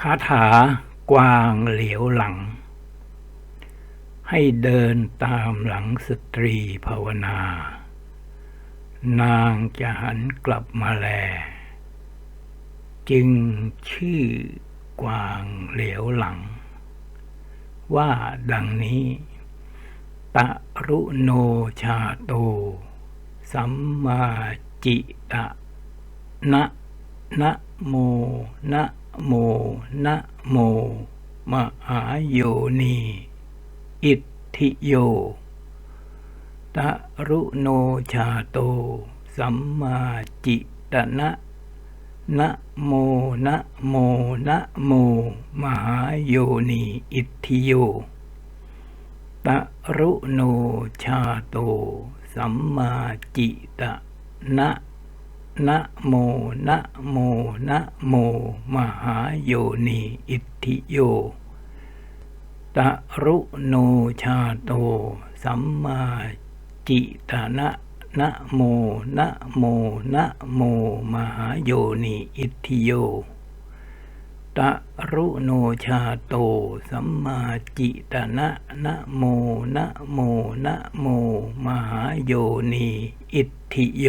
คาถากวางเหลียวหลัง ให้เดินตามหลังสตรีภาวนา นางจะหันกลับมาแล จึงชื่อกวางเหลียวหลัง ว่าดังนี้ ตะรุโนชาโต สัมมาจิตะนะ นะโม นะโม นะโม มหาโยนี อิทธิโย ตะรุโนชาโต สัมมาจิตนะนะโม นะโม นะโม มหาโยนี อิทธิโย ตะรุโนชาโต สัมมาจิตนะ นะโม นะโม นะโม มหาโยนีอิทธิโย ตะรุโนชาโต สัมมาจิตะนะ นะโม นะโม นะโม มหาโยนีอิทธิโย ตะรุโนชาโต สัมมาจิตะนะ นะโม นะโม นะโม มหาโยนีอิทธิโย